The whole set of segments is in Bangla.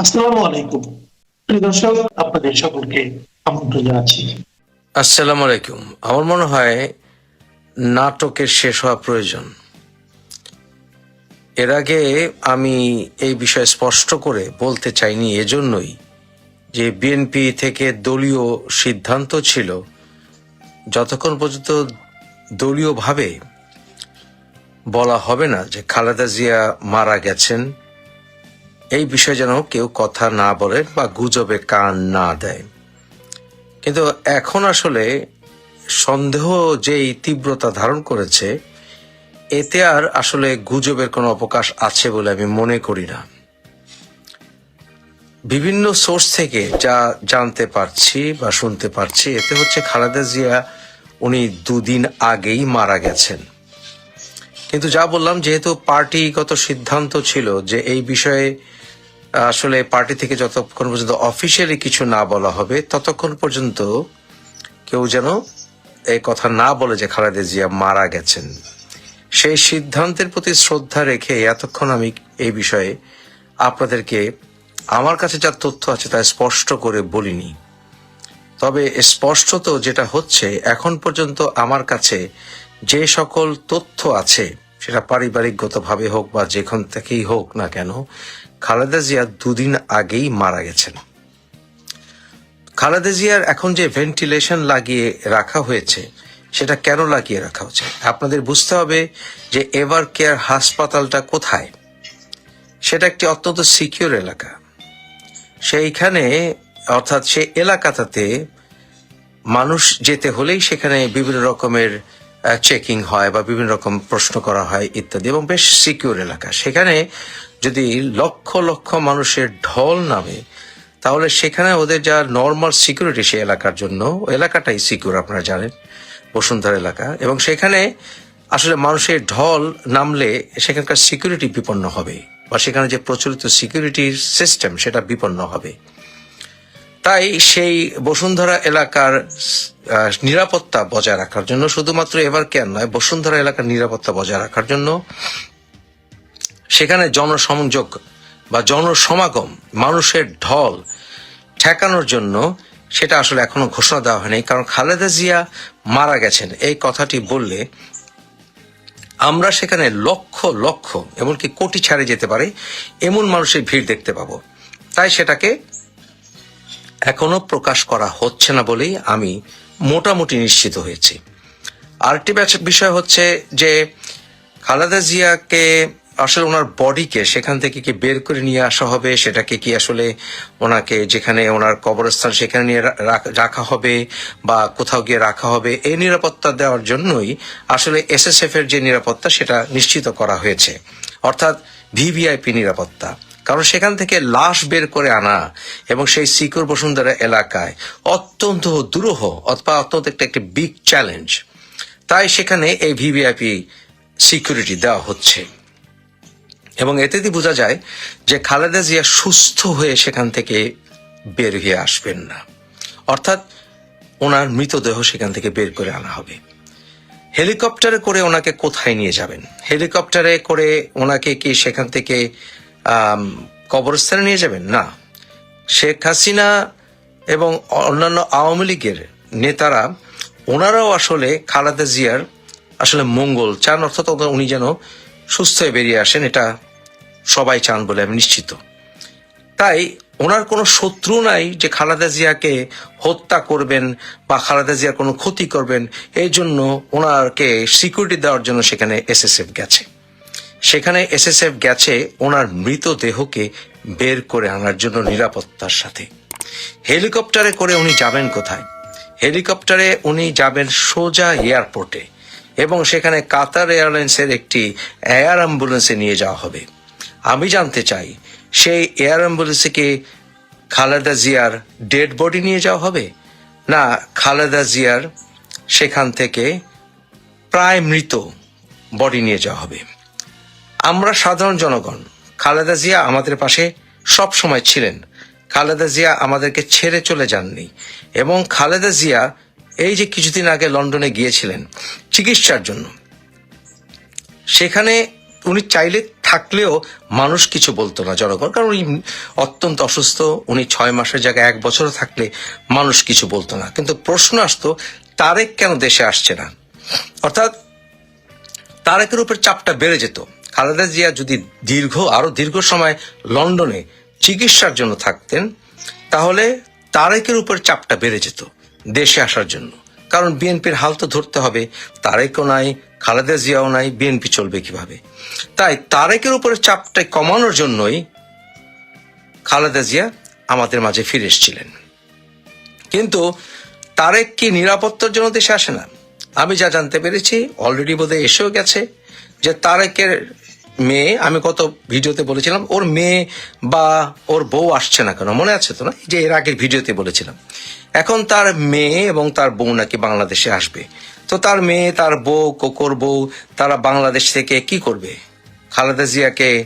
আসসালামু প্রিয় দর্শক, আপনাদের সকলকে আমন্ত্রণ জানাচ্ছি। আসসালামু আলাইকুম। আমার মনে হয় নাটকের শেষ হওয়া প্রয়োজন। এর আগে আমি এই বিষয়ে স্পষ্ট করে বলতে চাইনি এজন্যই যে বিএনপি থেকে দলীয় সিদ্ধান্ত ছিল। যতক্ষণ পর্যন্ত দলীয়ভাবে বলা হবে না যে খালেদা জিয়া মারা গেছেন এই বিষয়ে যেন কেউ কথা না বলেন বা গুজবে কান না দেয়। কিন্তু এখন আসলে সন্দেহ যেই তীব্রতা ধারণ করেছে, এতে আর আসলে গুজবের কোনো অবকাশ আছে বলে আমি মনে করি না। বিভিন্ন সোর্স থেকে যা জানতে পারছি বা শুনতে পারছি, এতে হচ্ছে খালেদা জিয়া উনি দুদিন আগেই মারা গেছেন। কিন্তু যা বললাম, যেহেতু পার্টিগত সিদ্ধান্ত ছিল যে এই বিষয়ে আসলে পার্টি থেকে যতক্ষণ পর্যন্ত অফিসিয়ালি কিছু না বলা হবে, ততক্ষণ পর্যন্ত কেউ যেন এই কথা না বলে যে খালেদা জিয়া মারা গেছেন। সেই সিদ্ধান্তের প্রতি শ্রদ্ধা রেখে এতক্ষণ আমি এই বিষয়ে আপনাদেরকে আমার কাছে যা তথ্য আছে তা স্পষ্ট করে বলিনি। তবে স্পষ্টত যেটা হচ্ছে, এখন পর্যন্ত আমার কাছে যে সকল তথ্য আছে, সেটা পারিবারিকগতভাবে হোক বা যেখান থেকেই হোক না কেন খালেদা জিয়া দুদিন আগেই মারা গেছেন। খালেদা জিয়ার এখন যে ভেন্টিলেশন লাগিয়ে রাখা হয়েছে, সেটা কেন লাগিয়ে রাখা হচ্ছে? আপনাদের বুঝতে হবে যে এভার কেয়ার হাসপাতালটা কোথায়? সেটা একটি অত্যন্ত সিকিউর এলাকা। সেইখানে, অর্থাৎ সে এলাকাটাতে মানুষ যেতে হলেই সেখানে বিভিন্ন রকমের চেকিং হয় বা বিভিন্ন রকম প্রশ্ন করা হয় ইত্যাদি এবং বেশ সিকিউর এলাকা। সেখানে যদি লক্ষ লক্ষ মানুষের ঢল নামে, তাহলে সেখানে ওদের যা নর্মাল সিকিউরিটি সেই এলাকার জন্য এলাকাটাই সিকিউর আপনারা জানেন, বসুন্ধরা এলাকা। এবং সেখানে আসলে মানুষের ঢল নামলে সেখানকার সিকিউরিটি বিপন্ন হবে, বা সেখানে যে প্রচলিত সিকিউরিটির সিস্টেম সেটা বিপন্ন হবে। তাই সেই বসুন্ধরা এলাকার নিরাপত্তা বজায় রাখার জন্য, শুধুমাত্র এবার কেন নয়, বসুন্ধরা এলাকার নিরাপত্তা বজায় রাখার জন্য সেখানে জনসংযোগ বা জনসমাগম, মানুষের ঢল ঠেকানোর জন্য সেটা আসলে এখনও ঘোষণা দেওয়া হয়নি। কারণ খালেদা জিয়া মারা গেছেন। এই কথাটি বললে আমরা সেখানে লক্ষ লক্ষ, এমনকি কোটি ছাড়ে যেতে পারে, এমন মানুষের ভিড় দেখতে পাবো। তাই সেটাকে এখনও প্রকাশ করা হচ্ছে না বলেই আমি মোটামুটি নিশ্চিত হয়েছি। আরেকটি বিষয় হচ্ছে যে খালেদা জিয়াকে আসলে ওনার বডিকে সেখান থেকে কি বের করে নিয়ে আসা হবে? সেটাকে কি আসলে ওনাকে যেখানে ওনার কবরস্থান সেখানে নিয়ে রাখা হবে বা কোথাও গিয়ে রাখা হবে? এই নিরাপত্তা দেওয়ার জন্যই আসলে এসএসএফ এর যে নিরাপত্তা সেটা নিশ্চিত করা হয়েছে। অর্থাৎ ভিভিআইপি নিরাপত্তা। কারণ সেখান থেকে লাশ বের করে আনা এবং সেই সিকিউর বসুন্ধরা এলাকায় অত্যন্ত দুরূহ অথবা অত্যন্ত একটা, একটি বিগ চ্যালেঞ্জ তাই সেখানে এই ভিভিআইপি সিকিউরিটি দেওয়া হচ্ছে। এবং এতেই বোঝা যায় যে খালেদা জিয়া সুস্থ হয়ে সেখান থেকে বের হয়ে আসবেন না। অর্থাৎ ওনার মৃতদেহ সেখান থেকে বের করে আনা হবে। হেলিকপ্টারে করে ওনাকে কোথায় নিয়ে যাবেন? হেলিকপ্টারে করে ওনাকে কি সেখান থেকে কবরস্থানে নিয়ে যাবেন? না। শেখ হাসিনা এবং অন্যান্য আওয়ামী লীগের নেতারা ওনারাও আসলে খালেদা জিয়ার আসলে মঙ্গল চান। অর্থাৎ উনি যেন সুস্থ হয়ে বেরিয়ে আসেন, এটা সবাই চান বলে আমি নিশ্চিত। তাই ওনার কোনো শত্রু নাই যে খালেদা জিয়াকে হত্যা করবেন বা খালেদা জিয়ার কোনো ক্ষতি করবেন, এই জন্য ওনারকে সিকিউরিটি দেওয়ার জন্য সেখানে এসএসএফ গেছে। সেখানে এসএসএফ গেছে ওনার মৃতদেহকে বের করে আনার জন্য নিরাপত্তার সাথে। হেলিকপ্টারে করে উনি যাবেন কোথায়? হেলিকপ্টারে উনি যাবেন সোজা এয়ারপোর্টে। এবং সেখানে কাতার এয়ারলাইন্সের একটি এয়ার অ্যাম্বুলেন্সে নিয়ে যাওয়া হবে। আমি জানতে চাই, সেই এয়ার অ্যাম্বুলেন্সে কি খালেদা জিয়ার ডেড বডি নিয়ে যাওয়া হবে? না, খালেদা জিয়ার সেখান থেকে প্রায় মৃত বডি নিয়ে যাওয়া হবে। আমরা সাধারণ জনগণ, খালেদা জিয়া আমাদের পাশে সব সময় ছিলেন। খালেদা জিয়া আমাদেরকে ছেড়ে চলে যাননি এবং খালেদা জিয়া এই যে কিছুদিন আগে লন্ডনে গিয়েছিলেন চিকিৎসার জন্য। সেখানে উনি চাইলে থাকলেও মানুষ কিছু বলতো না জনগণ, কারণ উনি অত্যন্ত অসুস্থ, উনি ছয় মাসের জায়গায় এক বছর থাকলে মানুষ কিছু বলতো না। কিন্তু প্রশ্ন আসতো, তারেক কেন দেশে আসছে না? অর্থাৎ তারেকের উপর চাপটা বেড়ে যেত। খালেদা জিয়া যদি দীর্ঘ, আরও দীর্ঘ সময় লন্ডনে চিকিৎসার জন্য থাকতেন, তাহলে তারেকের উপর চাপটা বেড়ে যেত দেশে আসার জন্য। কারণ বিএনপির হাল তো ধরতে হবে, তারেকও নাই, খালেদা জিয়াও নাই, বিএনপি চলবে কীভাবে? তাই তারেকের উপরে চাপটা কমানোর জন্যই খালেদা জিয়া আমাদের মাঝে ফিরে এসেছিলেন। কিন্তু তারেক কি নিরাপত্তার জন্য দেশে আসে না? আমি যা জানতে পেরেছি অলরেডি বোধহয় এসেও গেছে যে তারেকের মেয়ে, আমি কত ভিডিওতে বলেছিলাম, ওর মেয়ে বা ওর বউ আসছে না কেন? মনে আছে তো না? যে এর আগের ভিডিওতে বলেছিলাম। এখন তার মেয়ে এবং তার বউ নাকি বাংলাদেশে আসবে। তো তার মেয়ে, তার বউ, কোকর বউ, তারা বাংলাদেশ থেকে কি করবে? খালেদা জিয়াকে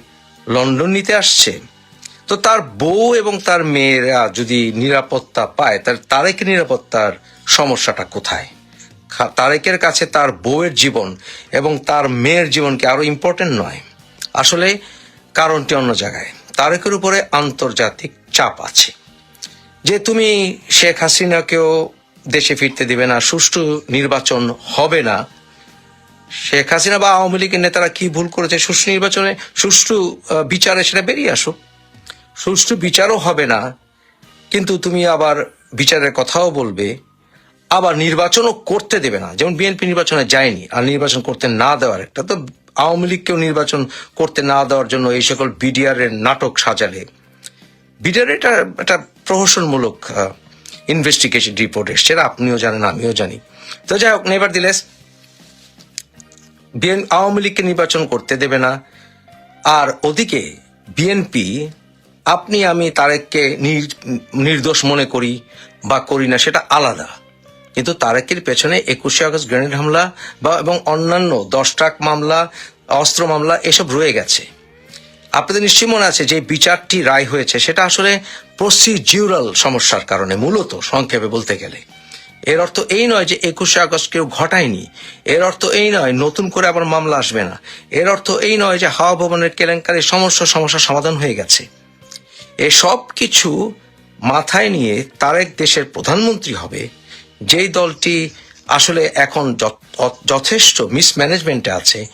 লন্ডন নিতে আসছে? তো তার বউ এবং তার মেয়েরা যদি নিরাপত্তা পায়, তার তারেকের নিরাপত্তার সমস্যাটা কোথায়? তারেকের কাছে তার বউয়ের জীবন এবং তার মেয়ের জীবনকে আরও আরও ইম্পর্টেন্ট নয়? আসলে কারণটি অন্য জায়গায়। তারেকের উপরে আন্তর্জাতিক চাপ আছে। যে তুমি শেখ হাসিনাকেও দেশে ফিরতে দিবে না, সুষ্ঠু নির্বাচন হবে না, শেখ হাসিনা বা আওয়ামী লীগের নেতারা কি ভুল করেছে সুষ্ঠু নির্বাচনে, সুষ্ঠু বিচারে সেটা বেরিয়ে আসো। সুষ্ঠু বিচারও হবে না, কিন্তু তুমি আবার বিচারের কথাও বলবে, আবার নির্বাচনও করতে দেবে না। যেমন বিএনপি নির্বাচনে যায়নি, আর নির্বাচন করতে না দেওয়ার একটা তো আওয়ামী লীগকেও নির্বাচন করতে না দেওয়ার জন্য এই সকল বিডিআর এর নাটক সাজালে। বিডিআর এটা একটা প্রহসনমূলক ইনভেস্টিগেশন রিপোর্ট এসছে। আপনিও জানেন, আমিও জানি। তো যাই হোক, নেভার দিলেস বিএন, আওয়ামী লীগকে নির্বাচন করতে দেবে না। আর ওদিকে বিএনপি, আপনি আমি তারেককে নির- নির্দোষ মনে করি বা করি না, সেটা আলাদা। কিন্তু তারেকের পেছনে একুশে আগস্ট গ্রেনেড হামলা বা এবং অন্যান্য দশ ট্রাক মামলা, অস্ত্র মামলা এসব রয়ে গেছে। আপনাদের নিশ্চয়ই মনে আছে যে বিচারটি রায় হয়েছে, সেটা আসলে প্রসিডিউরাল সমস্যার কারণে, মূলত সংক্ষেপে বলতে গেলে। এর অর্থ এই নয় যে একুশে আগস্ট কেউ ঘটায়নি। এর অর্থ এই নয় নতুন করে আবার মামলা আসবে না। এর অর্থ এই নয় যে হাওয়া ভবনের কেলেঙ্কারির সমস্যা সমস্যার সমাধান হয়ে গেছে। এসব কিছু মাথায় নিয়ে তারেক দেশের প্রধানমন্ত্রী হবে যেই দলটি আসলে এখন যথ- যথেষ্ট মিসম্যানেজমেন্টে আছে,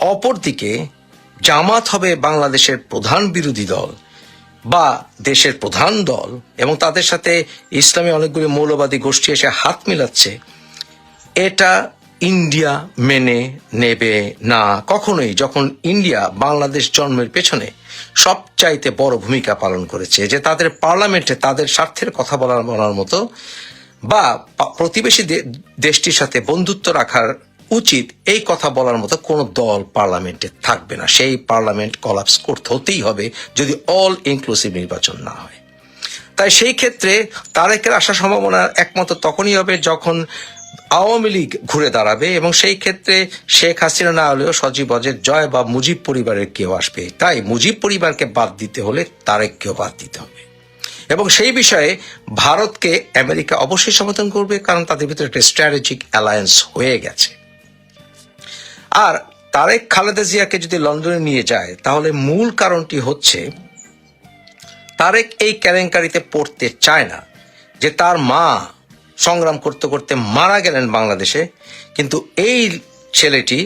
অপরদিকে জামাত হবে বাংলাদেশের প্রধান বিরোধী দল বা দেশের প্রধান দল এবং তাদের সাথে ইসলামী অনেকগুলি মৌলবাদী গোষ্ঠী এসে হাত মিলাচ্ছে, এটা ইন্ডিয়া মেনে নেবে না কখনোই যখন ইন্ডিয়া বাংলাদেশ জন্মের পেছনে সবচাইতে বড় ভূমিকা পালন করেছে, যে তাদের পার্লামেন্টে তাদের স্বার্থের কথা বলার বলার মতো বা প্রতিবেশী দেশটির সাথে বন্ধুত্ব রাখার উচিত এই কথা বলার মতো কোন দল পার্লামেন্টে থাকবে না। সেই পার্লামেন্ট কলাপস করতে হতেই হবে যদি অল ইনক্লুসিভ নির্বাচন না হয়। তাই সেই ক্ষেত্রে তারেকের আসার সম্ভাবনা একমাত্র তখনই হবে যখন আওয়ামী লীগ ঘুরে দাঁড়াবে এবং সেই ক্ষেত্রে শেখ হাসিনা না হলেও সজীব অজের জয় বা মুজিব পরিবারের কেউ আসবে। তাই মুজিব পরিবারকে বাদ দিতে হলে তারেককেও বাদ দিতে হবে। এবং সেই বিষয়ে ভারতকে আমেরিকা অবশ্যই সমর্থন করবে, কারণ তাদের ভিতরে একটা স্ট্র্যাটেজিক অ্যালায়েন্স হয়ে গেছে। আর তারেক খালেদা জিয়াকে যদি লন্ডনে নিয়ে যায়, তাহলে মূল কারণটি হচ্ছে, তারেক এই কেলেঙ্কারিতে পড়তে চায় না যে তার মা সংগ্রাম করতে করতে মারা গেলেন বাংলাদেশে, কিন্তু এই ছেলেটি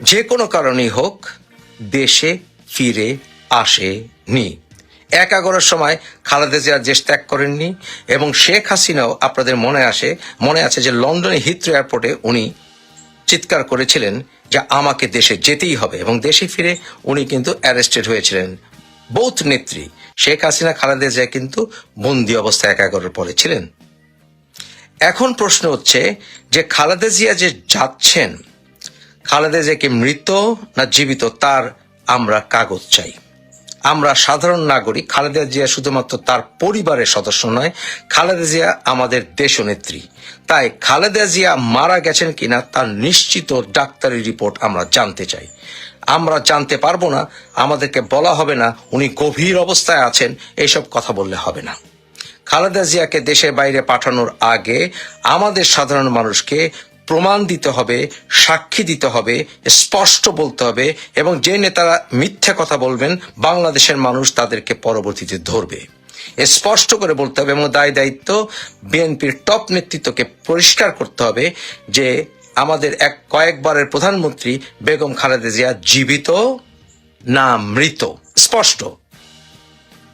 যে কোনো কারণেই হোক দেশে ফিরে আসেনি। এক এগারোর সময় খালেদা জিয়া দেশ ত্যাগ করেননি এবং শেখ হাসিনাও আপনাদের মনে আসে, মনে আছে যে লন্ডনে হিথ্রো এয়ারপোর্টে উনি চিৎকার করেছিলেন যে আমাকে দেশে যেতেই হবে এবং দেশে ফিরে উনি কিন্তু অ্যারেস্টেড হয়েছিলেন। বৌথ নেত্রী, শেখ হাসিনা, খালেদা জিয়া কিন্তু বন্দি অবস্থায় এক এগারোর পরে ছিলেন এখন প্রশ্ন হচ্ছে যে খালেদা জিয়া যে যাচ্ছেন, খালেদা জিয়া কি মৃত না জীবিত তার আমরা কাগজ চাই। আমরা সাধারণ নাগরিক, খালেদা জিয়া শুধুমাত্র তার পরিবারের সদস্য নয়, খালেদা জিয়া আমাদের দেশনেত্রী। তাই খালেদা জিয়া মারা গেছেন কিনা তার নিশ্চিত ডাক্তারি রিপোর্ট আমরা জানতে চাই। আমরা জানতে পারব না, আমাদেরকে বলা হবে না, উনি গভীর অবস্থায় আছেন এইসব কথা বললে হবে না। খালেদা জিয়াকে দেশের বাইরে পাঠানোর আগে আমাদের সাধারণ মানুষকে প্রমাণ দিতে হবে, সাক্ষী দিতে হবে, স্পষ্ট বলতে হবে এবং যে নেতারা মিথ্যে কথা বলবেন, বাংলাদেশের মানুষ তাদেরকে পরবর্তীতে ধরবে। স্পষ্ট করে বলতে হবে এবং দায় দায়িত্ব বিএনপির টপ নেতৃত্বকে পরিষ্কার করতে হবে যে আমাদের এক কয়েকবারের প্রধানমন্ত্রী বেগম খালেদা জিয়া জীবিত না মৃত। স্পষ্ট।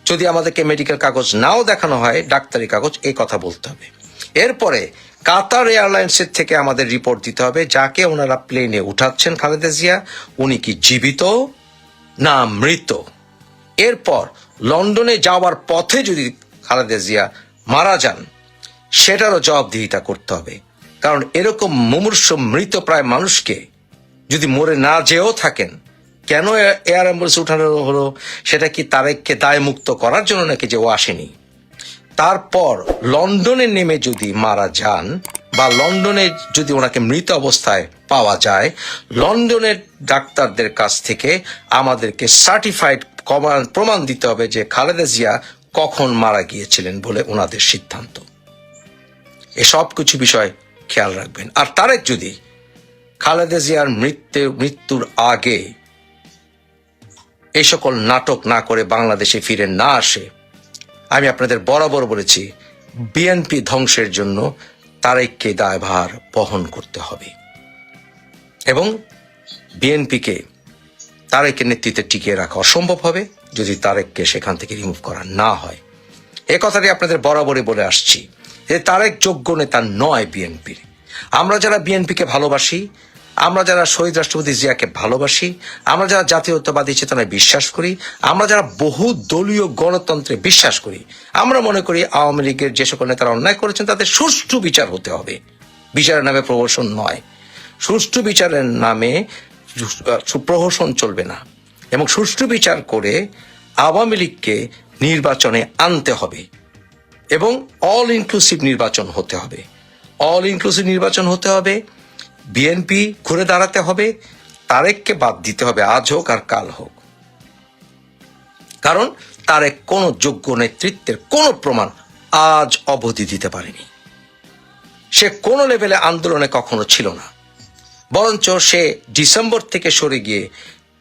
যদি আমাদেরকে মেডিকেল কাগজ নাও দেখানো হয়, ডাক্তারি কাগজ এই কথা বলতে হবে। এরপরে কাতার এয়ারলাইন্সের থেকে আমাদের রিপোর্ট দিতে হবে, যাকে ওনারা প্লেনে উঠাচ্ছেন খালেদা জিয়া। উনি কি জীবিত না মৃত? এরপর লন্ডনে যাওয়ার পথে যদি খালেদা জিয়া মারা যান, সেটারও জবাবদিহিতা করতে হবে। কারণ এরকম মুমূর্ষ মৃত প্রায় মানুষকে যদি মরে না যেও থাকেন, কেন এয়ার অ্যাম্বুলেন্স উঠানো হলো? সেটা কি তারেককে দায় মুক্ত করার জন্য নাকি যে ও আসেনি? তারপর লন্ডনে নেমে যদি মারা যান বা লন্ডনে যদি ওনাকে মৃত অবস্থায় পাওয়া যায়, লন্ডনের ডাক্তারদের কাছ থেকে আমাদেরকে সার্টিফাইড প্রমাণ দিতে হবে যে খালেদা জিয়া কখন মারা গিয়েছিলেন বলে ওনাদের সিদ্ধান্ত। এসব কিছু বিষয় খেয়াল রাখবেন। আর তারেক যদি খালেদা জিয়ার মৃত্যু, মৃত্যুর আগে এই সকল নাটক না করে বাংলাদেশে ফিরে না আসে আমি আপনাদের বরাবর বলেছি, বিএনপি ধ্বংসের জন্য তারেককে দায়ভার বহন করতে হবে। এবং বিএনপিকে তারেকের নেতৃত্বে টিকিয়ে রাখা অসম্ভব হবে যদি তারেককে সেখান থেকে রিমুভ করা না হয়। এ কথাটি আপনাদের বরাবরই বলে আসছি যে তারেক যোগ্য নেতা নয় বিএনপির। আমরা যারা বিএনপিকে ভালোবাসি আমরা যারা শহীদ রাষ্ট্রপতি জিয়াকে ভালোবাসি, আমরা যারা জাতীয়তাবাদী চেতনায় বিশ্বাস করি, আমরা যারা বহু দলীয় গণতন্ত্রে বিশ্বাস করি, আমরা মনে করি আওয়ামী লীগের যে সকল নেতারা অন্যায় করেছেন তাদের সুষ্ঠু বিচার হতে হবে। বিচারের নামে প্রহসন নয়। সুষ্ঠু বিচারের নামে প্রহসন চলবে না। এবং সুষ্ঠু বিচার করে আওয়ামী লীগকে নির্বাচনে আনতে হবে। এবং অল ইনক্লুসিভ নির্বাচন হতে হবে। অল ইনক্লুসিভ নির্বাচন হতে হবে। বিএনপি ঘুরে দাঁড়াতে হবে, তারেককে বাদ দিতে হবে, আজ হোক আর কাল হোক। কারণ তারেক কোন যোগ্য নেতৃত্বের কোনো প্রমাণ আজ অবধি দিতে পারেনি। সে কোনো লেভেলে আন্দোলনে কখনো ছিল না। বরঞ্চ সে ডিসেম্বর থেকে সরে গিয়ে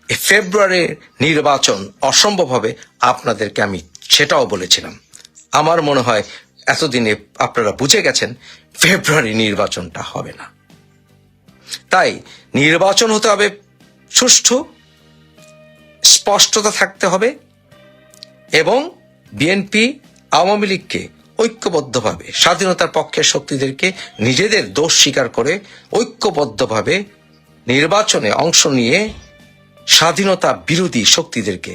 ফেব্রুয়ারির নির্বাচন অসম্ভব হবে আপনাদেরকে আমি সেটাও বলেছিলাম। আমার মনে হয় এতদিনে আপনারা বুঝে গেছেন, ফেব্রুয়ারি নির্বাচনটা হবে না। তাই নির্বাচন হতে হবে সুষ্ঠু, স্পষ্টতা থাকতে হবে এবং বিএনপি আওয়ামী লীগকে ঐক্যবদ্ধভাবে, স্বাধীনতার পক্ষের শক্তিদেরকে নিজেদের দোষ স্বীকার করে ঐক্যবদ্ধভাবে নির্বাচনে অংশ নিয়ে স্বাধীনতা বিরোধী শক্তিদেরকে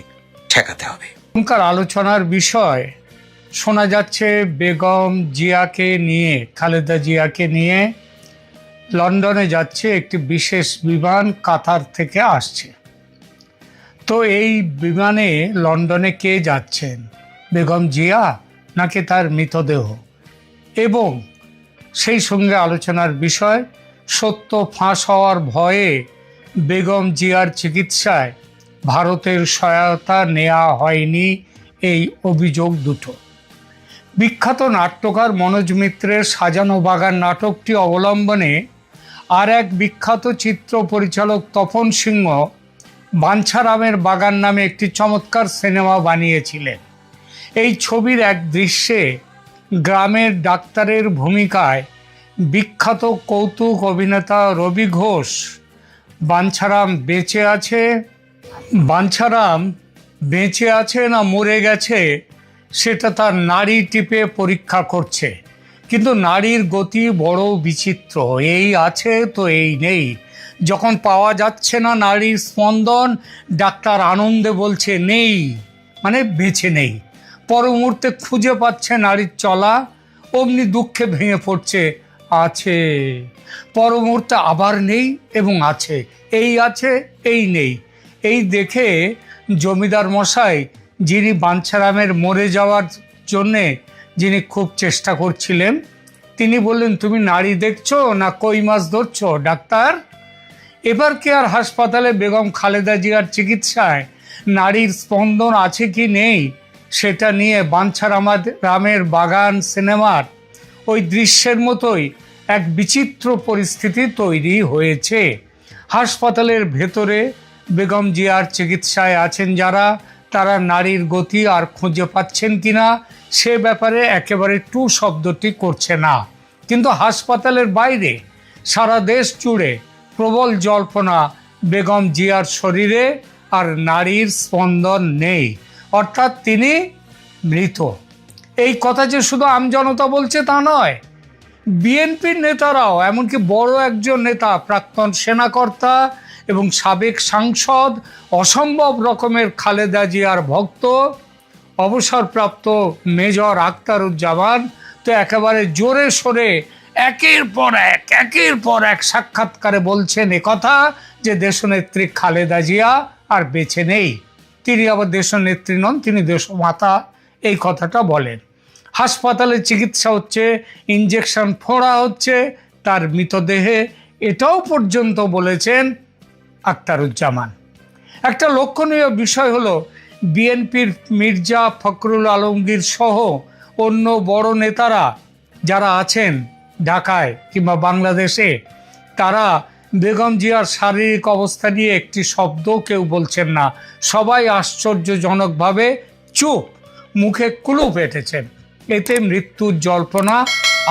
ঠেকাতে হবে। এখনকার আলোচনার বিষয়, শোনা যাচ্ছে বেগম জিয়াকে নিয়ে, খালেদা জিয়াকে নিয়ে লন্ডনে যাচ্ছে, একটি বিশেষ বিমান কাতার থেকে আসছে। তো এই বিমানে লন্ডনে কে যাচ্ছেন? বেগম জিয়া নাকি তার মৃতদেহ? এবং সেই সঙ্গে আলোচনার বিষয়, সত্য ফাঁস হওয়ার ভয়ে বেগম জিয়ার চিকিৎসায় ভারতের সহায়তা নেওয়া হয়নি এই অভিযোগ দুটো। বিখ্যাত নাট্যকার মনোজ মিত্রের সাজানো বাগান নাটকটি অবলম্বনে আর এক বিখ্যাত চিত্র পরিচালক তপন সিংহ বাঞ্ছারামের বাগান নামে একটি চমৎকার সিনেমা বানিয়েছিলেন। এই ছবির এক দৃশ্যে গ্রামের ডাক্তারের ভূমিকায় বিখ্যাত কৌতুক অভিনেতা রবি ঘোষ বাঞ্ছারাম বেঁচে আছে, বাঞ্ছারাম বেঁচে আছে না মরে গেছে, সেটা তার নারী টিপে পরীক্ষা করছে। কিন্তু নারীর গতি বড় বিচিত্র। এই আছে তো এই নেই। যখন পাওয়া যাচ্ছে না নারীর স্পন্দন, ডাক্তার আনন্দে বলছে, নেই। মানে বেঁচে নেই। পর মুহূর্তে খুঁজে পাচ্ছে নারীর চলা, অমনি দুঃখে ভেঙে পড়ছে, আছে। পর মুহূর্তে আবার নেই এবং আছে। এই আছে, এই নেই। এই দেখে জমিদার মশাই, যিনি বাঞ্ছারামের মরে যাওয়ার জন্যে যিনি খুব চেষ্টা করছিলেন, তিনি বললেন, তুমি নারী দেখছ না কই মাছ ধরছো, ডাক্তার? এবার কি আর হাসপাতালে বেগম খালেদা জিয়ার চিকিৎসায় নারীর স্পন্দন আছে কি নেই, সেটা নিয়ে বাঞ্ছার বাঞ্ছারামাদ রামের বাগান সিনেমার ওই দৃশ্যের মতোই এক বিচিত্র পরিস্থিতি তৈরি হয়েছে। হাসপাতালের ভেতরে বেগম জিয়ার চিকিৎসায় আছেন যারা তারা নারীর গতি আর খুঁজে পাচ্ছেন কিনা, সে ব্যাপারে একেবারে টু শব্দটি করছে না। কিন্তু হাসপাতালের বাইরে, সারা দেশ জুড়ে প্রবল জল্পনা, বেগম জিয়ার শরীরে আর নারীর স্পন্দন নেই। অর্থাৎ তিনি মৃত। এই কথা যে শুধু আমজনতা বলছে তা নয়। বিএনপির নেতারাও, এমনকি বড় একজন নেতা, প্রাক্তন সেনাকর্তা এবং সাবেক সাংসদ অসম্ভব রকমের খালেদা জিয়ার ভক্ত, অবসরপ্রাপ্ত মেজর আখতারুজ্জামান, তো একেবারে জোরে সোরে একের পর এক, একের পর এক সাক্ষাৎকারে বলছেন কথা যে দেশনেত্রী খালেদা জিয়া আর বেছে নেই। তিনি আবার দেশনেত্রী নন, তিনি দেশমাতা, এই কথাটা বলেন। হাসপাতালে চিকিৎসা হচ্ছে ইঞ্জেকশন ফোড়া হচ্ছে, তার মৃতদেহে এটাও পর্যন্ত বলেছেন আক্তারুজ্জামান। একটা লক্ষণীয় বিষয় হলো, বিএনপির মির্জা ফখরুল আলমগীর সহ অন্য বড় নেতারা যারা আছেন ঢাকায় কিংবা বাংলাদেশে, তারা বেগম জিয়ার শারীরিক অবস্থা নিয়ে একটি শব্দ কেউ বলছেন না। সবাই আশ্চর্যজনকভাবে চুপ, মুখে কুলু এঁটেছেন এতে মৃত্যুর জল্পনা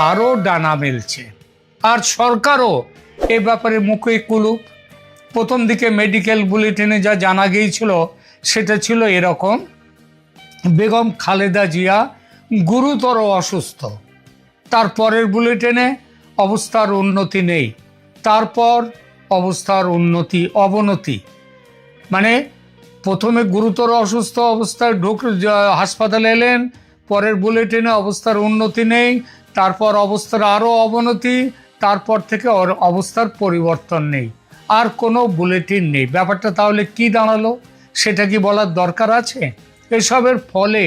আরও ডানা মেলছে। আর সরকারও এ ব্যাপারে মুখে কুলুপ প্রথম দিকে মেডিকেল বুলেটিনে যা জানা গিয়েছিল, সেটা ছিল এরকম, বেগম খালেদা জিয়া গুরুতর অসুস্থ। তারপরের বুলেটিনে অবস্থার উন্নতি নেই, তারপর অবস্থার উন্নতি অবনতি। মানে প্রথমে গুরুতর অসুস্থ অবস্থায় ঢুক হাসপাতালে এলেন, পরের বুলেটিনে অবস্থার উন্নতি নেই, তারপর অবস্থার আরও অবনতি, তারপর থেকে অবস্থার পরিবর্তন নেই। আর কোনো বুলেটিন নেই। ব্যাপারটা তাহলে কি দাঁড়াল? সেটা কি বলার দরকার আছে? এসবের ফলে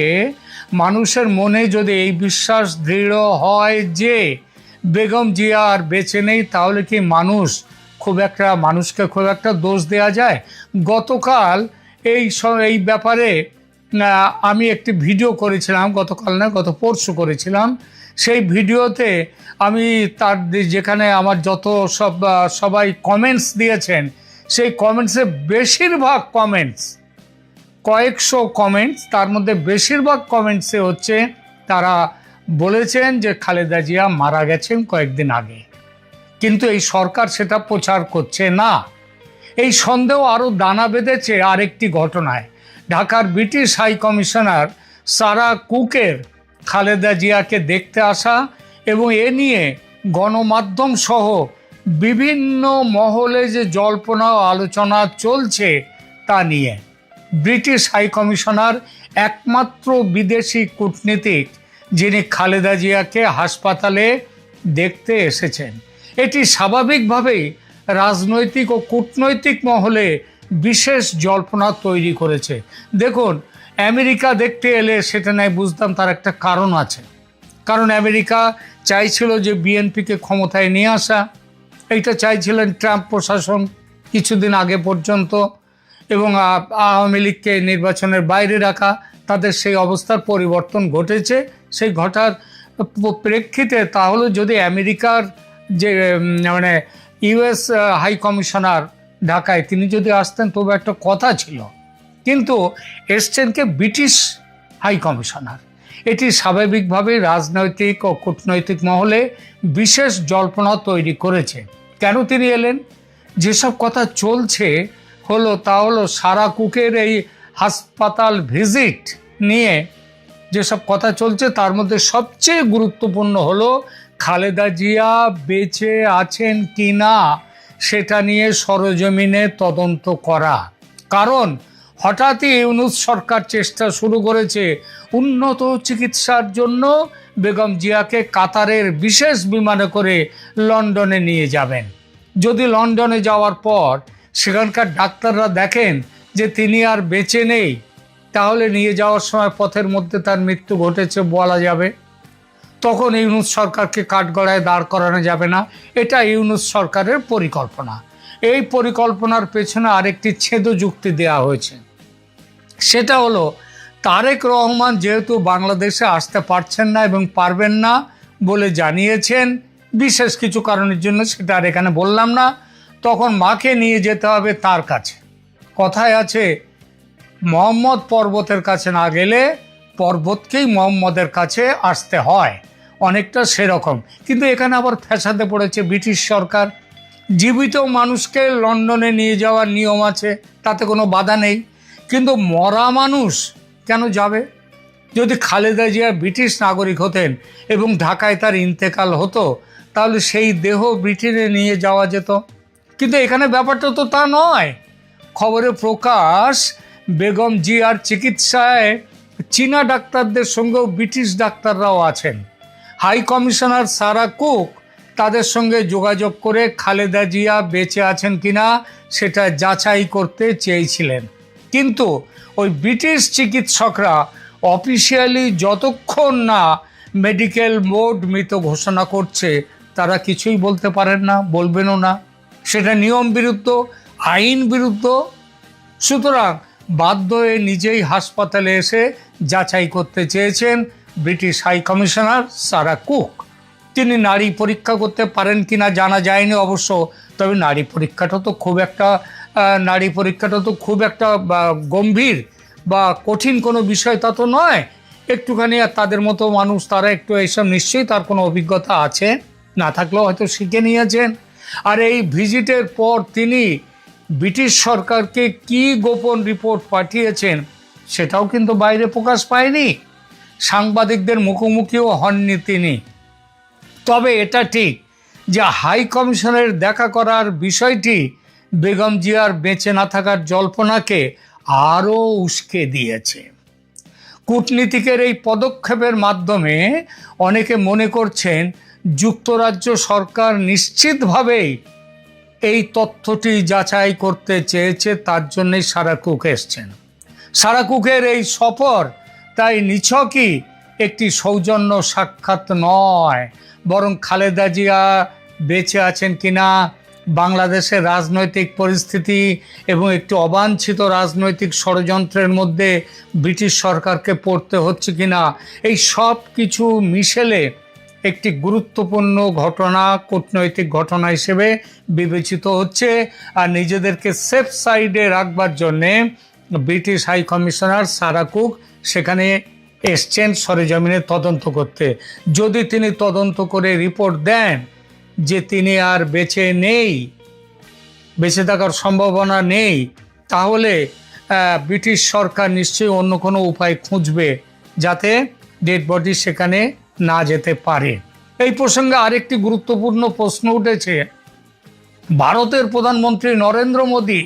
মানুষের মনে যদি এই বিশ্বাস দৃঢ় হয় যে বেগম জিয়া আর বেঁচে নেই, তাহলে কি মানুষ খুব একটা, মানুষকে খুব একটা দোষ দেওয়া যায়? গতকাল এই এই ব্যাপারে আমি একটি ভিডিও করেছিলাম, গতকাল না, গত পরশু করেছিলাম। সেই ভিডিওতে আমি তার যেখানে আমার যত সব সবাই কমেন্টস দিয়েছেন, সেই কমেন্টসে বেশিরভাগ কমেন্টস কয়েকশো কমেন্টস তার মধ্যে বেশিরভাগ কমেন্টসে হচ্ছে তারা বলেছেন যে খালেদা জিয়া মারা গেছেন কয়েকদিন আগে। কিন্তু এই সরকার সেটা প্রচার করছে না। এই সন্দেহ আরও দানা বেঁধেছে আরেকটি ঘটনায়। ঢাকার ব্রিটিশ হাই কমিশনার সারা কুকের খালেদা জিয়াকে দেখতে আসা এবং এ নিয়ে গণমাধ্যম সহ বিভিন্ন মহলে যে জল্পনা ও আলোচনা চলছে তা নিয়ে। ব্রিটিশ হাই কমিশনার একমাত্র বিদেশি কূটনীতিক যিনি খালেদা জিয়াকে হাসপাতালে দেখতে এসেছেন। এটি স্বাভাবিকভাবেই রাজনৈতিক ও কূটনৈতিক মহলে বিশেষ জল্পনা তৈরি করেছে। দেখুন আমেরিকা দেখতে এলে সেটা নয় বুঝতাম তার একটা কারণ আছে। কারণ আমেরিকা চাইছিল যে বিএনপিকে ক্ষমতায় নিয়ে আসা, এইটা চাইছিলেন ট্রাম্প প্রশাসন কিছুদিন আগে পর্যন্ত, এবং আওয়ামী লীগকে নির্বাচনের বাইরে রাখা, তাদের সেই অবস্থার পরিবর্তন ঘটেছে, সেই ঘটার প্রেক্ষিতে তাহলে যদি আমেরিকার যে মানে ইউএস হাই কমিশনার ঢাকায় তিনি যদি আসতেন, তবে একটা কথা ছিল কিন্তু এসছেনকে ব্রিটিশ হাই কমিশনার। এটি স্বাভাবিকভাবে রাজনৈতিক ও কূটনৈতিক মহলে বিশেষ জল্পনা তৈরি করেছে। কেন তিনি এলেন? যেসব কথা চলছে হলো তা হলো সারা কুকের এই হাসপাতাল ভিজিট নিয়ে যেসব কথা চলছে তার মধ্যে সবচেয়ে গুরুত্বপূর্ণ হলো, খালেদা জিয়া বেঁচে আছেন কি না সেটা নিয়ে সরজমিনে তদন্ত করা। কারণ হঠাৎই ইউনুস সরকার চেষ্টা শুরু করেছে উন্নত চিকিৎসার জন্য বেগম জিয়াকে কাতারের বিশেষ বিমানে করে লন্ডনে নিয়ে যাবেন। যদি লন্ডনে যাওয়ার পর সেখানকার ডাক্তাররা দেখেন যে তিনি আর বেঁচে নেই, তাহলে নিয়ে যাওয়ার সময় পথের মধ্যে তার মৃত্যু ঘটেছে বলা যাবে। তখন ইউনুস সরকারকে কাঠগড়ায় দাঁড় করানো যাবে না। এটা ইউনুস সরকারের পরিকল্পনা। এই পরিকল্পনার পেছনে আরেকটি ছেদ যুক্তি দেওয়া হয়েছে। সেটা হলো, তারেক রহমান যেহেতু বাংলাদেশে আসতে পারছেন না এবং পারবেন না বলে জানিয়েছেন, বিশেষ কিছু কারণের জন্য সেটা আর এখানে বললাম না, তখন মাকে নিয়ে যেতে হবে তার কাছে। কথায় আছে, মোহাম্মদ পর্বতের কাছে না গেলে পর্বতকেই মোহাম্মদের কাছে আসতে হয়। অনেকটা সেরকম। কিন্তু এখানে আবার ফ্যাসাদে পড়েছে ব্রিটিশ সরকার। জীবিত মানুষকে লন্ডনে নিয়ে যাওয়ার নিয়ম আছে, তাতে কোনো বাধা নেই। কিন্তু মরা মানুষ কেন যাবে? যদি খালেদা জিয়া ব্রিটিশ নাগরিক হতেন এবং ঢাকায় তার ইন্তেকাল হতো, তাহলে সেই দেহ ব্রিটেনে নিয়ে যাওয়া যেত। কিন্তু এখানে ব্যাপারটা তো তা নয়। খবরে প্রকাশ, বেগম জিয়ার চিকিৎসায় চীনা ডাক্তারদের সঙ্গেও ব্রিটিশ ডাক্তাররাও আছেন। হাই কমিশনার সারা কুক তাদের সঙ্গে যোগাযোগ করে খালেদা জিয়া বেঁচে আছেন কিনা সেটা যাচাই করতে চেয়েছিলেন। কিন্তু ওই ব্রিটিশ চিকিৎসকরা অফিসিয়ালি যতক্ষণ না মেডিকেল বোর্ড মৃত ঘোষণা করছে, তারা কিছুই বলতে পারেন না, বলবেনও না। সেটা নিয়ম বিরুদ্ধ, আইন বিরুদ্ধ। সুতরাং বাধ্য হয়ে নিজেই হাসপাতালে এসে যাচাই করতে চেয়েছেন British high commissioner Sarah Cooke. তিনি নারী পরীক্ষা করতে পারেন কি না জানা যায়নি অবশ্য। তবে নারী পরীক্ষাটা তো খুব একটা নারী পরীক্ষাটা তো খুব একটা গম্ভীর বা কঠিন কোনো বিষয় তা তো নয়। একটুখানি আর তাদের মতো মানুষ, তারা একটু এইসব নিশ্চয়ই তার কোনো অভিজ্ঞতা আছে। না থাকলেও হয়তো শিখে নিয়েছেন। আর এই ভিজিটের পর তিনি ব্রিটিশ সরকারকে কি গোপন রিপোর্ট পাঠিয়েছেন সেটাও কিন্তু বাইরে প্রকাশ পায়নি। সাংবাদিকদের মুখোমুখিও হননি তিনি। তবে এটা ঠিক যে হাই কমিশনের দেখা করার বিষয়টি বেগম জিয়ার বেঁচে না থাকার জল্পনাকে আরও উস্কে দিয়েছে। কূটনীতিকের এই পদক্ষেপের মাধ্যমে অনেকে মনে করছেন যুক্তরাজ্য সরকার নিশ্চিতভাবেই এই তথ্যটি যাচাই করতে চেয়েছে, তার জন্যই সারা কুক এসছেন। সারা কুকের এই সফর তাই নিছকই একটি সৌজন্য সাক্ষাৎ নয়। বরং খালেদা জিয়া বেঁচে আছেন কিনা, বাংলাদেশের রাজনৈতিক পরিস্থিতি এবং একটি অবাঞ্ছিত রাজনৈতিক ষড়যন্ত্রের মধ্যে ব্রিটিশ সরকারকে পড়তে হচ্ছে কিনা, এই সব কিছু মিশেলে একটি গুরুত্বপূর্ণ ঘটনা, কূটনৈতিক ঘটনা হিসেবে বিবেচিত হচ্ছে। আর নিজেদেরকে সেফ সাইডে রাখবার জন্যে British high commissioner Sarah Cooke সেখানে এসছেন সরেজমিনে তদন্ত করতে। যদি তিনি তদন্ত করে রিপোর্ট দেন যে তিনি আর বেঁচে নেই, বেঁচে থাকার সম্ভাবনা নেই, তাহলে ব্রিটিশ সরকার নিশ্চয়ই অন্য কোনো উপায় খুঁজবে যাতে ডেড বডি সেখানে না যেতে পারে। এই প্রসঙ্গে আরেকটি গুরুত্বপূর্ণ প্রশ্ন উঠেছে। ভারতের প্রধানমন্ত্রী নরেন্দ্র মোদী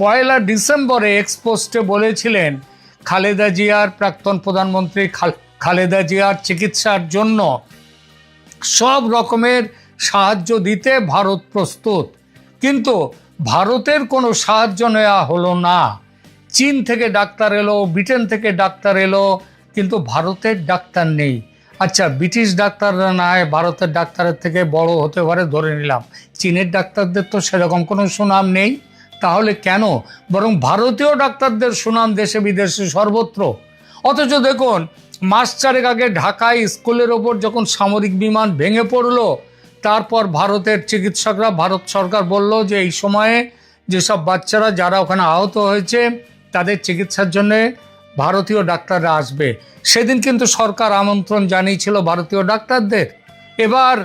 পয়লা ডিসেম্বরে এক্সপোস্টে বলেছিলেন খালেদা জিয়ার প্রাক্তন প্রধানমন্ত্রী খাল- খালেদা জিয়ার চিকিৎসার জন্য সব রকমের সাহায্য দিতে ভারত প্রস্তুত। কিন্তু ভারতের কোনো সাহায্য নেওয়া হলো না। চীন থেকে ডাক্তার এলো, ব্রিটেন থেকে ডাক্তার এলো, কিন্তু ভারতের ডাক্তার নেই। আচ্ছা ব্রিটিশ ডাক্তাররা না হয় ভারতের ডাক্তারের থেকে বড় হতে পারে, ধরে নিলাম। চীনের ডাক্তারদের তো সেরকম কোনো সুনাম নেই। তাহলে কেন? বরং ভারতীয় ডাক্তারদের সুনাম দেশে বিদেশে সর্বত্র। অথচ দেখুন, মাস চারেক আগে ঢাকায় স্কুলের ওপর যখন সামরিক বিমান ভেঙে পড়ল, তারপর ভারতের চিকিৎসকরা, ভারত সরকার বলল যে এই সময়ে যেসব বাচ্চারা, যারা ওখানে আহত হয়েছে, তাদের চিকিৎসার জন্য ভারতীয় ডাক্তাররা আসবে। সেদিন কিন্তু সরকার আমন্ত্রণ জানিয়েছিল ভারতীয় ডাক্তারদের। এবার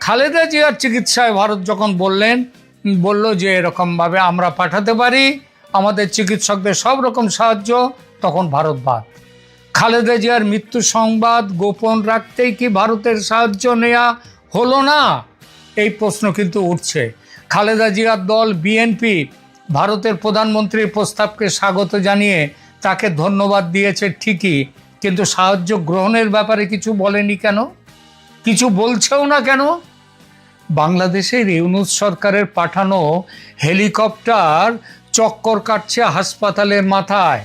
খালেদা জিয়ার চিকিৎসায় ভারত যখন বললেন বলল যে এরকমভাবে আমরা পাঠাতে পারি, আমাদের চিকিৎসকদের সব রকম সাহায্য, তখন ভারত বাদ। খালেদা জিয়ার মৃত্যু সংবাদ গোপন রাখতেই কি ভারতের সাহায্য নেওয়া হলো না? এই প্রশ্ন কিন্তু উঠছে। খালেদা জিয়ার দল বিএনপি, ভারতের প্রধানমন্ত্রীর প্রস্তাবকে স্বাগত জানিয়ে তাকে ধন্যবাদ দিয়েছে ঠিকই, কিন্তু সাহায্য গ্রহণের ব্যাপারে কিছু বলেনি কেন? কিছু বলছেও না কেন? বাংলাদেশের ইউনুস সরকারের পাঠানো হেলিকপ্টার চক্কর কাটছে হাসপাতালের মাথায়।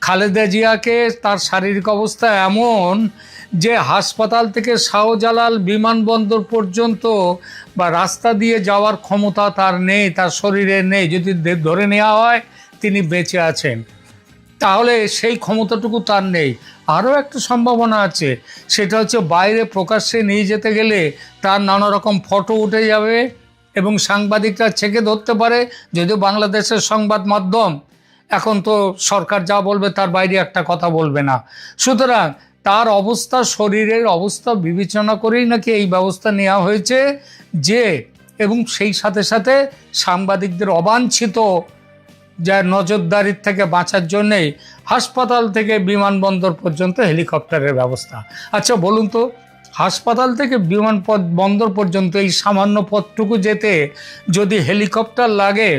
খালেদা জিয়াকে তার শারীরিক অবস্থা এমন যে হাসপাতাল থেকে শাহজালাল বিমানবন্দর পর্যন্ত বা রাস্তা দিয়ে যাওয়ার ক্ষমতা তার নেই, তার শরীরে নেই। যদি ধরে নেওয়া হয়, তিনি বেঁচে আছেন। তাহলে সেই ক্ষমতাটুকু তার নেই। আরও একটা সম্ভাবনা আছে, সেটা হচ্ছে বাইরে প্রকাশ্যে নিয়ে যেতে গেলে তার নানা রকম ফটো উঠে যাবে এবং সাংবাদিকরা ছেঁকে ধরতে পারে, যদিও বাংলাদেশের সংবাদ মাধ্যম এখন তো সরকার যা বলবে তার বাইরে একটা কথা বলবে না। সুতরাং তার অবস্থা, শরীরের অবস্থা বিবেচনা করেই নাকি এই ব্যবস্থা নেওয়া হয়েছে যে, এবং সেই সাথে সাথে সাংবাদিকদের অবাঞ্ছিত যা নজরদারির থেকে বাঁচার জন্যেই হাসপাতাল থেকে বিমানবন্দর পর্যন্ত হেলিকপ্টারের ব্যবস্থা। আচ্ছা বলুন তো, হাসপাতাল থেকে বিমান বন্দর পর্যন্ত এই সামান্য পথটুকু যেতে যদি হেলিকপ্টার লাগে,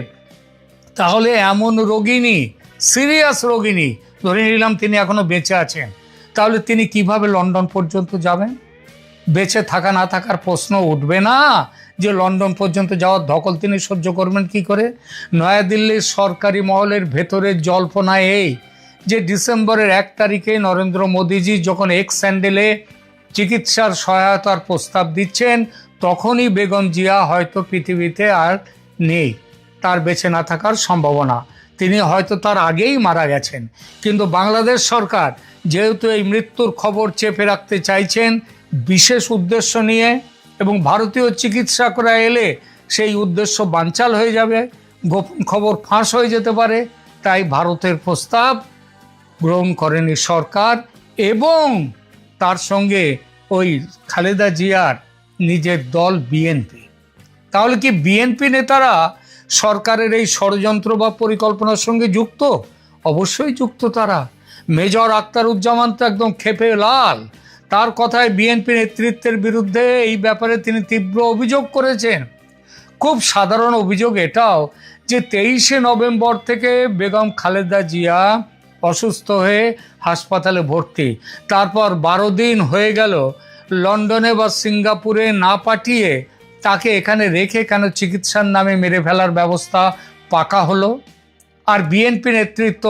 তাহলে এমন রোগিনী সিরিয়াস রোগিনী ধরে নিলাম তিনি এখনও বেঁচে আছেন, তাহলে তিনি কীভাবে লন্ডন পর্যন্ত যাবেন? বেঁচে থাকা না থাকার প্রশ্ন উঠবে না। যে লন্ডন পর্যন্ত যাওয়ার ধকল তিনি সহ্য করবেন কি করে? নয়াদিল্লির সরকারি মহলের ভেতরের জল্পনা এই যে ডিসেম্বরের এক তারিখে নরেন্দ্র মোদীজি যখন এক্স স্যান্ডেলে চিকিৎসার সহায়তার প্রস্তাব দিচ্ছেন, তখনই বেগম জিয়া হয়তো পৃথিবীতে আর নেই, তার বেঁচে না থাকার সম্ভাবনা। তিনি হয়তো তার আগেই মারা গেছেন। কিন্তু বাংলাদেশ সরকার যেহেতু এই মৃত্যুর খবর চেপে রাখতে চাইছেন, বিশেষ উদ্দেশ্য নিয়ে এবং ভারতীয় চিকিৎসকরা এলে সেই উদ্দেশ্য বানচাল হয়ে যাবে, গোপন খবর ফাঁস হয়ে যেতে পারে, তাই ভারতের প্রস্তাব গ্রহণ করেনি সরকার এবং তার সঙ্গে ওই খালেদা জিয়ার নিজের দল বিএনপি। তাহলে কি বিএনপি নেতারা সরকারের এই ষড়যন্ত্র বা পরিকল্পনার সঙ্গে যুক্ত? অবশ্যই যুক্ত তারা। মেজর আক্তারুজ্জামান তো একদম খেপে লাল। তার কথায় বিএনপি নেতৃত্বের বিরুদ্ধে এই ব্যাপারে তিনি তীব্র অভিযোগ করেছেন। খুব সাধারণ অভিযোগ এটাও যে তেইশে নভেম্বর থেকে বেগম খালেদা জিয়া অসুস্থ হয়ে হাসপাতালে ভর্তি। তারপর বারো দিন হয়ে গেল, লন্ডনে বা সিঙ্গাপুরে না পাঠিয়ে তাকে এখানে রেখে কেন চিকিৎসার নামে মেরে ফেলার ব্যবস্থা পাকা হলো? আর বিএনপি নেতৃত্ব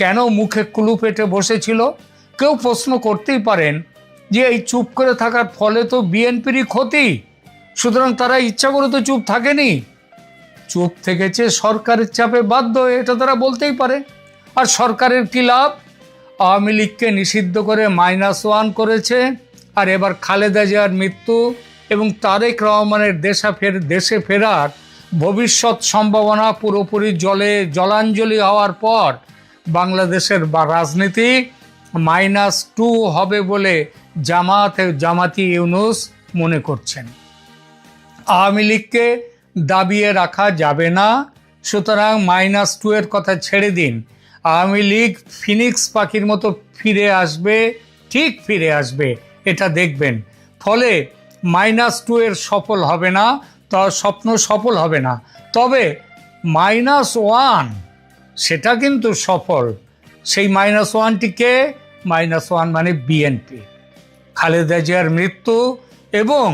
কেন মুখে কুলু পেটে বসেছিল? কেউ প্রশ্ন করতেই পারেন যে এই চুপ করে থাকার ফলে তো বিএনপিরই ক্ষতি। সুতরাং তারা ইচ্ছা করে তো চুপ থাকেনি। চুপ থেকেছে সরকারের চাপে বাধ্য এটা তারা বলতেই পারে। আর সরকারের কী লাভ? আওয়ামী লীগকে নিষিদ্ধ করে মাইনাস ওয়ান করেছে। আর এবার খালেদা জিয়ার মৃত্যু এবং তারেক রহমানের দেশা ফের, দেশে ফেরার ভবিষ্যৎ সম্ভাবনা পুরোপুরি জলে, জলাঞ্জলি হওয়ার পর বাংলাদেশের বা রাজনীতি মাইনাস টু হবে বলে জামাত জামাতি ইউনুস মনে করছেন। আওয়ামী লীগকে দাবিয়ে রাখা যাবে না, সুতরাং মাইনাস টু এর কথা ছেড়ে দিন। আওয়ামী লীগ ফিনিক্স পাখির মতো ফিরে আসবে, ঠিক ফিরে আসবে, এটা দেখবেন। ফলে মাইনাস টু এর সফল হবে না তার স্বপ্ন সফল হবে না। তবে মাইনাস ওয়ান, সেটা কিন্তু সফল। সেই মাইনাস ওয়ানটিকে মাইনাস ওয়ান মানে বিএনপি। খালেদা জিয়ার মৃত্যু এবং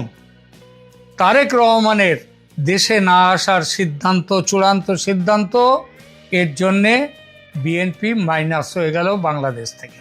তারেক রহমানের দেশে না আসার সিদ্ধান্ত, চূড়ান্ত সিদ্ধান্ত, এর জন্যে বিএনপি মাইনাস হয়ে গেল বাংলাদেশ থেকে।